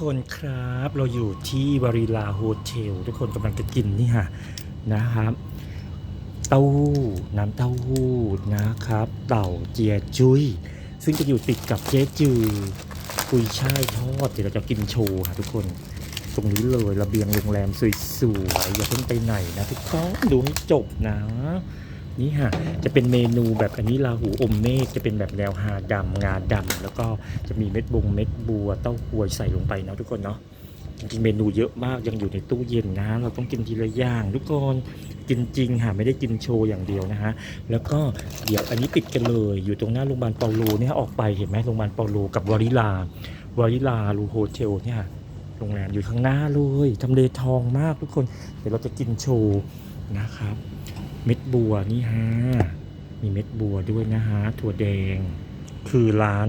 คนครับ เราอยู่ที่วาริลาโฮเทลทุกคนกำลังจะกินนี่ฮะนะครับ เต้าหู้น้ำเต้าหู้นะครับ เต่าเจียจุ้ยซึ่งจะอยู่ติดกับเจ๊จือกุยช่ายทอดเดี๋ยวเราจะกินโชว์ค่ะทุกคน ตรงนี้เลยระเบียงโรงแรมสวยๆอย่าเพิ่งไปไหนนะทุกคนดูให้จบนะ นี่ะ จะเป็นเมนูแบบอันนี้ลาหูอมเมฆจะเป็นแบบแนวฮาดำงาดำแล้วก็จะมีเม็ดบงเม็ดบัวเต้าหวยใส่ลงไปนะทุกคนเนาะจริงเมนูเยอะมากยังอยู่ในตู้เย็นนะ เราต้องกินทีละอย่างทุกคนกินจริงค่ะไม่ได้กินโชว์อย่างเดียวนะฮะแล้วก็เดี๋ยวอันนี้ปิดกันเลย อยู่ตรงหน้าโรงพยาบาลเปาโลเนี่ยออกไปเห็นไหมโรงพยาบาลเปาโลกับวาริลาวาริลาลูโฮเทลเนี่ยโรงแรมอยู่ข้างหน้าเลยทำเลทองมากทุกคน เดี๋ยวเราจะกินโชว์นะครับ เม็ดบัวนี่ฮะ มีเม็ดบัวด้วยนะฮะ ถั่วแดง คือร้าน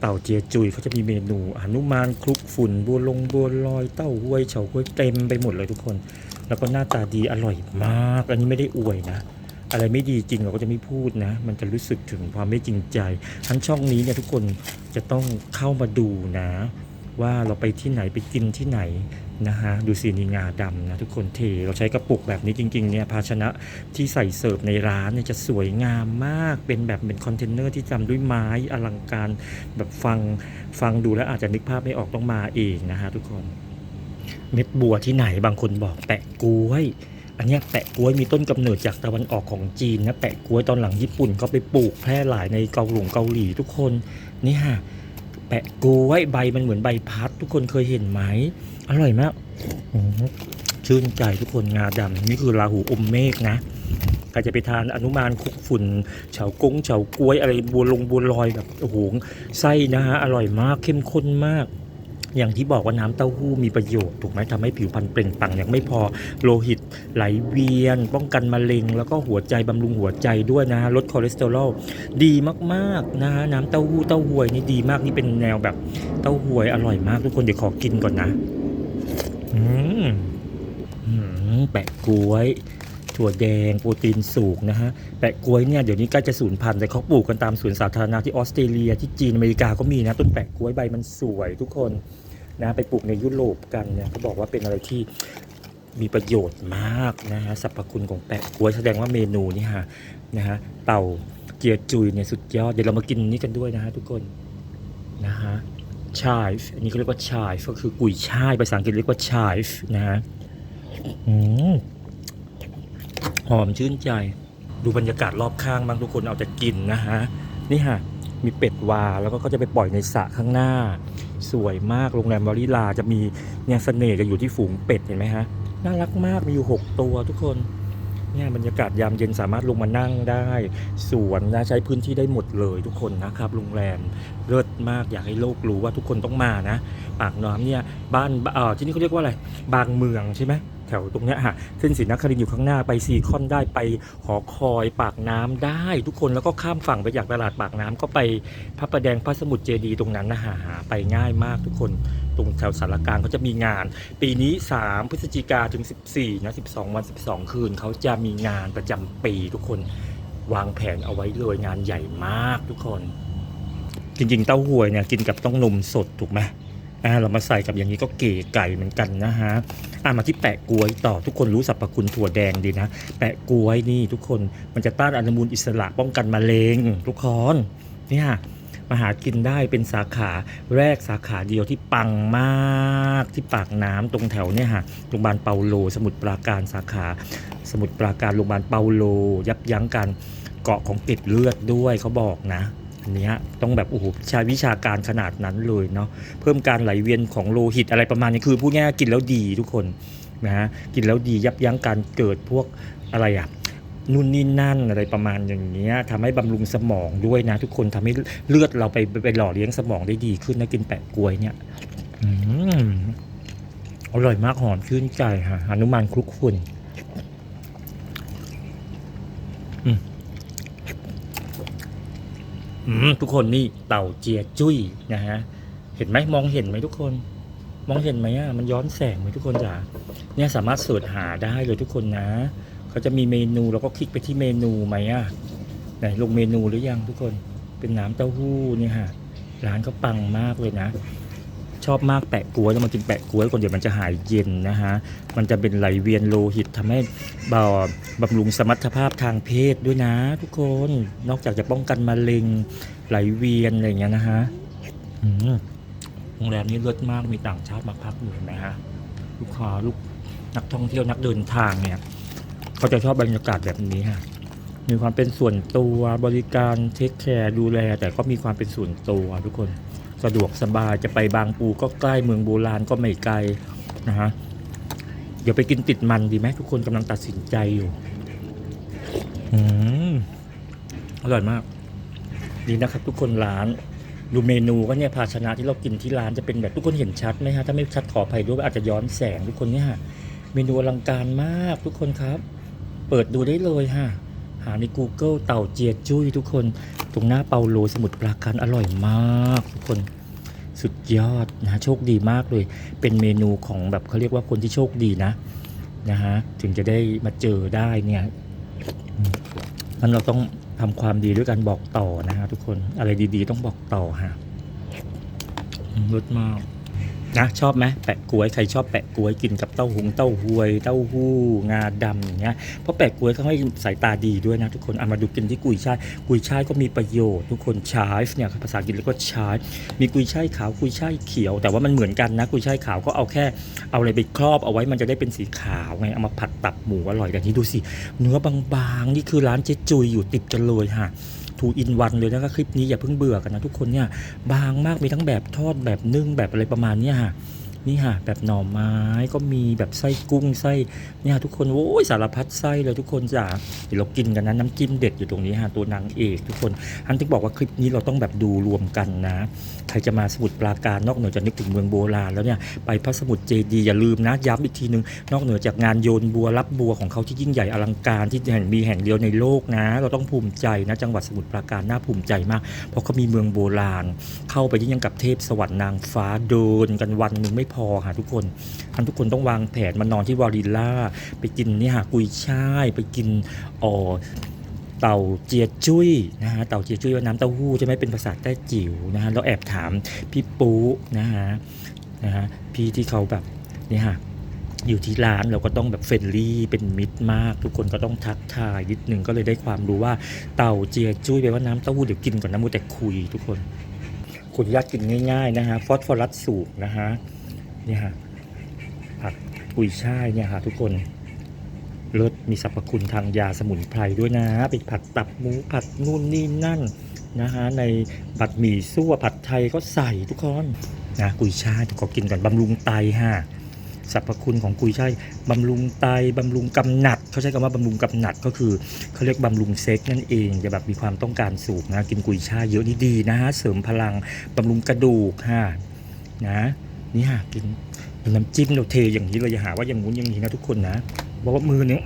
เต่าเจียจุยเขาจะมีเมนูอนุมานคลุกฝุ่นบัวลงบัวลอยเต้าหวยเฉาก๊วยเต็มไปหมดเลยทุกคน แล้วก็หน้าตาดีอร่อยมาก อันนี้ไม่ได้อวยนะ อะไรไม่ดีจริงเราก็จะไม่พูดนะ มันจะรู้สึกถึงความไม่จริงใจ ทั้งช่องนี้เนี่ยทุกคนจะต้องเข้ามาดูนะ ว่าเราไปที่ไหนไปกินที่ไหน นะฮะดูสีนีงาดำนะทุกคนเทเราใช้กระปุกแบบนี้จริงๆเนี่ยภาชนะที่ใส่เสิร์ฟในร้านเนี่ยจะสวยงามมากเป็นแบบเป็นคอนเทนเนอร์ที่ทำด้วยไม้อลังการแบบฟังฟังดูแล้วอาจจะนึกภาพไม่ออกต้องมาเองนะฮะทุกคน เม็ดบัวที่ไหนบางคนบอกแปะกล้วยอันนี้แปะกล้วยมีต้นกำเนิดจากตะวันออกของจีนนะแปะกล้วยตอนหลังญี่ปุ่นก็ไปปลูกแพร่หลายในเกาหลงเกาหลีทุกคนนี่ฮะ แปะกล้วยใบมันเหมือนใบพัด ทุกคนเคยเห็นไหมอร่อยมากชื่นใจทุกคนงาดำนี่คือราหูอมเมฆนะใครจะไปทานอนุมานคุกฝุ่นเฉากงเฉากล้วยอะไรบัวลงบัวลอยแบบโอ้โหไส้นะฮะอร่อยมากเข้มข้นมาก อย่างที่บอกว่าน้ำเต้าหู้มีประโยชน์ถูกไหมทำให้ผิวพรรณเปล่งปลั่งยังไม่พอโลหิตไหลเวียน ป้องกันมะเร็ง แล้วก็หัวใจบำรุงหัวใจด้วยนะลดคอเลสเตอรอลดีมากๆนะฮะน้ำเต้าหู้เต้าหวยนี่ดีมากนี่เป็นแนวแบบเต้าหวยอร่อยมากทุกคนเดี๋ยวขอกินก่อนนะ อืมอืมแปะกล้วย ถั่วแดง โปรตีนสูงนะฮะแปะกล้วยเนี่ยเดี๋ยวนี้ใกล้จะสูญพันธุ์แต่เขาปลูกกันตามสวนสาธารณะที่ออสเตรเลียที่จีนอเมริกาก็มีนะต้นแปะกล้วยใบมันสวยทุกคนนะไปปลูกในยุโรปกันเนี่ยเขาบอกว่าเป็นอะไรที่มีประโยชน์มากนะฮะสรรพคุณของแปะกล้วยแสดงว่าเมนูนี่ฮะนะฮะเต่าเจียจุยเนี่ยสุดยอดเดี๋ยวเรามากินนี้กันด้วยนะฮะทุกคนนะฮะชายอันนี้เขาเรียกว่าชายก็คือกุยช่ายภาษาอังกฤษเรียกว่าชายนะฮะอืม หอมชื่นใจ ดูบรรยากาศรอบข้างบางทุกคนเอาแต่กินนะฮะ นี่ฮะ มีเป็ดวาแล้วก็เขาจะไปปล่อยในสระข้างหน้า สวยมากโรงแรมวาริลาจะมีเนี่ยเสน่ห์จะอยู่ที่ฝูงเป็ดเห็นไหมฮะ น่ารักมากมีอยู่ 6 ตัวทุกคนเนี่ยบรรยากาศยามเย็นสามารถลงมานั่งได้ สวนนะใช้พื้นที่ได้หมดเลยทุกคนนะครับโรงแรมเลิศมากอยากให้โลกรู้ว่าทุกคนต้องมานะ ปากน้ำเนี่ยบ้านเออที่นี่เขาเรียกว่าอะไร บางเมืองใช่ไหม ถวตรงเนี้ยฮะเส้นศรีนครินทร์อยู่ข้างหน้าไปซีคอนได้ไปหอคอยปากน้ำได้ ทุกคนแล้วก็ข้ามฝั่งไปจากตลาดปากน้ำก็ไปพระประแดงพระสมุทรเจดีย์ตรงนั้นนะหาหาไปง่ายมากทุกคนตรงแถวสารกลางเขาจะมีงาน ปีนี้ 3 พฤศจิกาถึง 14นะ12 วัน 12 คืนเขาจะมีงานประจำปีทุกคนวางแผนเอาไว้เลยงานใหญ่มากทุกคน จริงๆ เต้าหวยเนี่ยกินกับต้องนมสดถูกไหม อ่าเรามาใส่กับอย่างนี้ก็เก๋ไก่เหมือนกันนะฮะอ่ามาที่แปะกล้วยต่อทุกคนรู้สรรพคุณถั่วแดงดีนะ แปะกล้วยนี่ทุกคนมันจะต้านอนุมูลอิสระป้องกันมะเร็งทุกคนเนี่ยมาหากินได้เป็นสาขาแรกสาขาเดียวที่ปังมากที่ปากน้ำตรงแถวเนี่ยฮะโรงพยาบาลเปาโล สมุทรปราการสาขา สมุทรปราการโรงพยาบาลเปาโล ยับยั้งการเกาะของเกล็ดเลือดด้วยเขาบอกนะ อันเนี้ยต้องแบบโอ้โหใช้วิชาการขนาดนั้นเลยเนาะเพิ่มการไหลเวียนของโลหิตอะไรประมาณนี้คือพูดง่ายกินแล้วดีทุกคนนะฮะกินแล้วดียับยั้งการเกิดพวกอะไรอะนู่นนี่นั่นอะไรประมาณอย่างเงี้ยทำให้บำรุงสมองด้วยนะ ทุกคนทำให้เลือดเราไปไปไปหล่อเลี้ยงสมองได้ดีขึ้นนะกินแปะกล้วยเนี่ยอร่อยมากหอมชื่นใจค่ะหนุมานคลุกฝุ่นอืม ทุกคนนี่เต่าเจียจุ้ยนะฮะ เห็นไหมมองเห็นไหมทุกคน มองเห็นไหมอะมันย้อนแสงไหมทุกคนจ๋าเนี่ยสามารถเสิร์ชหาได้เลยทุกคนนะเขาจะมีเมนูแล้วก็คลิกไปที่เมนูไหมอะไหนลงเมนูหรือยังทุกคนเป็นน้ำเต้าหู้เนี่ยฮะร้านเขาปังมากเลยนะ ชอบมากแปะกล้วยแล้วมากินแปะกล้วยก่อนเดี๋ยวมันจะหายเย็นนะฮะมันจะเป็นไหลเวียนโลหิตทำให้บาบำรุงสมรรถภาพทางเพศด้วยนะ ทุกคนนอกจากจะป้องกันมะเร็งไหลเวียนอะไรอย่างเงี้ยนะฮะโรงแรมนี้เลิศมากมีต่างชาติมาพักอยู่เห็นไหมฮะลูกค้าลูกนักท่องเที่ยวนักเดินทางเนี่ยเขาจะชอบบรรยากาศแบบนี้ฮะมีความเป็นส่วนตัวบริการเทคแคร์ดูแล แต่ก็มีความเป็นส่วนตัวทุกคน สะดวกสบายจะไปบางปูก็ใกล้เมืองโบราณก็ไม่ไกลนะฮะเดี๋ยวไปกินติดมันดีไหมทุกคนกำลังตัดสินใจอยู่อืมอร่อยมาก ดีนะครับทุกคนร้านดูเมนูก็เนี่ยภาชนะที่เรากินที่ร้านจะเป็นแบบทุกคนเห็นชัดไหมฮะถ้าไม่ชัดขออภัยด้วยอาจจะย้อนแสงทุกคนเนี่ยฮะเมนูอลังการมากทุกคนครับ เปิดดูได้เลยฮะ หาใน Google เต่าเจียจุ้ยทุกคน ตรงหน้าเปาโลสมุทรปราการอร่อยมาก ทุกคนสุดยอดนะโชคดีมากเลย เป็นเมนูของแบบเขาเรียกว่าคนที่โชคดีนะนะฮะถึงจะได้มาเจอได้เนี่ยอืมมันเราต้องทำความดีด้วยการบอกต่อนะฮะทุกคนอะไรดีๆต้องบอกต่อฮะรสมาก นะชอบไหมแปะกล้วยใครชอบแปะกล้วยกินกับเต้าหุงเต้าหวยเต้าหู้งาดำอย่างเงี้ยเพราะแปะกล้วยเขาให้สายตาดีด้วยนะทุกคนเอามาดูกินที่กุยช่ายกุยช่ายก็มีประโยชน์ทุกคนชาร์ฟเนี่ยภาษาอังกฤษเรียกว่าชาร์ฟมีกุยช่ายขาวกุยช่ายเขียว แต่ว่ามันเหมือนกันนะกุยช่ายขาวก็เอาแค่เอาอะไรไปครอบเอาไว้มันจะได้เป็นสีขาวไงเอามาผัดตับหมูอร่อยแต่นี้ดูสิเนื้อบางๆนี่คือร้านเจ๊จุยอยู่ติดกันเลยฮะ ทูอินวันเลยนะคะคลิปนี้อย่าเพิ่งเบื่อกันนะทุกคนเนี่ยบางมากมีทั้งแบบทอดแบบนึ่งแบบอะไรประมาณนี้ฮะ นี่ฮะแบบหน่อไม้ก็มีแบบไส้กุ้งไส้เนี่ยทุกคนโอ้ยสารพัดไส้เลยทุกคนจ้าเดี๋ยวเรากินกันนะน้ำจิ้มเด็ดอยู่ตรงนี้ฮะตัวนางเอกทุกคนฮันถึงบอกว่าคลิปนี้เราต้องแบบดูรวมกันนะ ใครจะมาสมุทรปราการนอกเหนือจากนึกถึงเมืองโบราณแล้วเนี่ยไปพระสมุทรเจดีย์อย่าลืมนะย้ำอีกทีนึงนอกเหนือจากงานโยนบัวรับบัวของเขาที่ยิ่งใหญ่อลังการที่แห่งมีแห่งเดียวในโลกนะ เราต้องภูมิใจนะ จังหวัดสมุทรปราการน่าภูมิใจมาก เพราะเขามีเมืองโบราณ เข้าไปที่ยังกับเทพสวรรค์นางฟ้าเดินกันวันหนึ่งไม่พอค่ะทุกคนท่านทุกคนต้องวางแผนมานอนที่วาริล่า ไปกินนี่ยหากุยช่าย ไปกินอ๋อเต่าเจียจุ้ยนะฮะเต่าเจียจุ้ยว่าน้ำเต้าหู้จะไม่เป็นภาษาใต้จิ๋วนะฮะเราแอบถามพี่ปูนะฮะนะฮะพี่ที่เขาแบบนี่ยฮะอยู่ที่ร้านเราก็ต้องแบบเฟรนลี่เป็นมิตรมาก ทุกคนก็ต้องทักทายนิดนึงก็เลยได้ความรู้ว่าเต่าเจียจุ้ยแปลว่าน้ำเต้าหู้เดี๋ยวกินก่อนนะมูแต่คุยทุกคนคุณญาตกินง่ายๆนะฮะฟอสฟอรัสสูบนะฮะ เนี่ยฮะผักกุยช่ายเนี่ยฮะทุกคนเลิศมีสรรพคุณทางยาสมุนไพรด้วยนะไปผัดตับหมูผัดนู่นนี่นั่นนะฮะในบัดหมี่ซั่วผัดไทยก็ใส่ทุกคนนะกุยช่ายกคนกินก่อนบำรุงไตฮะสรรพคุณของกุยช่ายบำรุงไตบำรุงกำหนัดเขาใช้คำว่าบำรุงกำหนัดก็คือเขาเรียกบำรุงเซ็กนั่นเองจะแบบมีความต้องการสูงนะกินกุยช่ายเยอะนี่ดีนะฮะเสริมพลังบำรุงกระดูกฮะนะ นี่ฮะกินน้ำจิ้มเราเทอย่างนี้เลยอย่าหาว่าอย่างงู้นอย่างนี้นะทุกคนนะบอกว่ามือหนึ่ง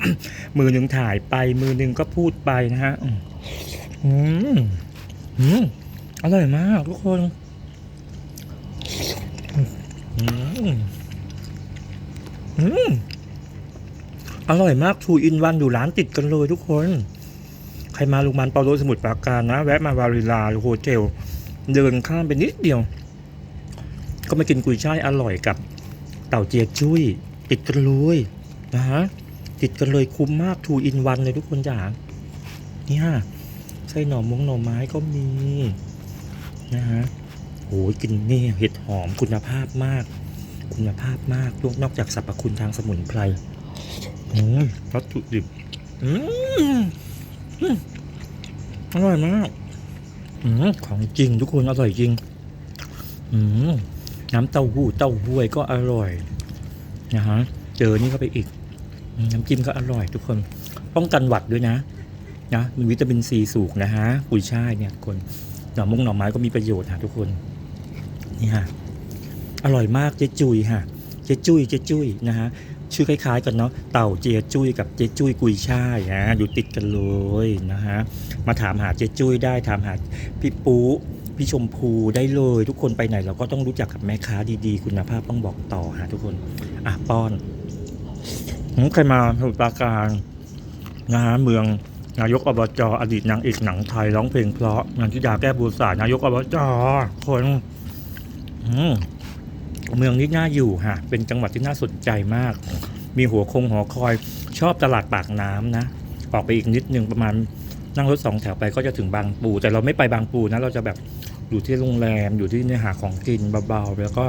มือหนึ่งถ่ายไปมือหนึ่งก็พูดไปนะฮะอืมอืมอืมอร่อยมากทุกคนอืมอืมอร่อยมากทูอินวันอยู่ร้านติดกันเลยทุกคน ใครมาโรงพยาบาลเปาโลสมุทรปราการนะ แวะมาวาริลาโฮเทลเดินข้ามไปนิดเดียว ก็มากินกุยช่ายอร่อยกับเต่าเจียจุ้ย ติดกันเลยนะฮะติดกันเลยคุ้มมากทูอินวันเลยทุกคนจ๋าเนี่ฮะไส้หน่อมงหน่อไม้ก็มีนะฮะโหยกินนี่เห็ดหอมคุณภาพมาก คุณภาพมากนอกจากสรรพคุณทางสมุนไพรอืมวัตถุดิบอืมอืมอร่อยมาก อืมของจริงทุกคนอร่อยจริง อืม น้ำเต้าหู้เต้าห้วยก็อร่อยนะฮะเจอนี่เข้าไปอีก น้ำจิ้มก็อร่อยทุกคน ป้องกันหวัดด้วยนะนะมีวิตามินซีสูงนะฮะกุยช่ายเนี่ยคนหน่อมงหน่อไม้ก็มีประโยชน์ฮะทุกคนนี่ฮะอร่อยมากเจ๊จุยฮะเจ๊จุยเจ๊จุยนะฮะชื่อคล้ายๆกันเนาะเต่าเจ๊จุยกับเจ๊จุยกุยช่ายนะอยู่ติดกันเลยนะฮะมาถามหาเจ๊จุยได้ถามหาพี่ปู พี่ชมพูได้เลยทุกคนไปไหน เราก็ต้องรู้จักกับแม่ค้าดีๆ คุณภาพต้องบอกต่อฮะทุกคน อะป้อนผมเคยมาสมุทรปราการนะฮะเมืองนายกอบจอดีตนางเอกหนังไทยร้องเพลงเพราะงานทิดาแก้บูษานายกอบจคนเมืองนี้น่าอยู่ฮะเป็นจังหวัดที่น่าสนใจมาก มีหัวคงหอคอยชอบตลาดปากน้ำนะ ออกไปอีกนิดนึงประมาณ นั่งรถสองแถวไปก็จะถึงบางปู แต่เราไม่ไปบางปูนะเราจะแบบอยู่ที่โรงแรมอยู่ที่เนี่ยหาของกินเบาๆ แล้วก็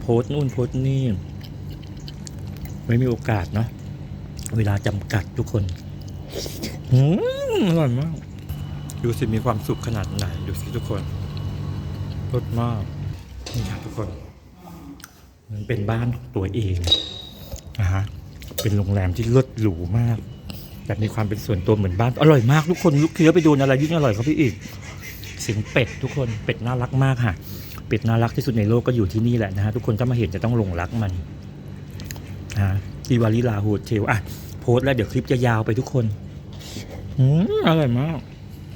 โพสต์นู่นโพสต์นี่ไม่มีโอกาสเนาะเวลาจำกัดทุกคนอืมอร่อยมาก ดูสิมีความสุขขนาดไหน ดูสิทุกคนรสมากนี่ครับทุกคน มันเป็นบ้านของตัวเองนะฮะเป็นโรงแรมที่เลิศหรูมาก แต่มีความเป็นส่วนตัวเหมือนบ้าน อร่อยมากทุกคนลูกเคี้ยวไปดูอะไรยิ่งอร่อยครับพี่อีกเสียงเป็ดทุกคนเป็ดน่ารักมากค่ะ เป็ดน่ารักที่สุดในโลกก็อยู่ที่นี่แหละนะฮะทุกคนถ้ามาเห็นจะต้องหลงรักมันนะฮะที่วาลิลาโฮเทลอะโพสต์แล้วเดี๋ยวคลิปจะยาวไปทุกคนอืมอร่อยมาก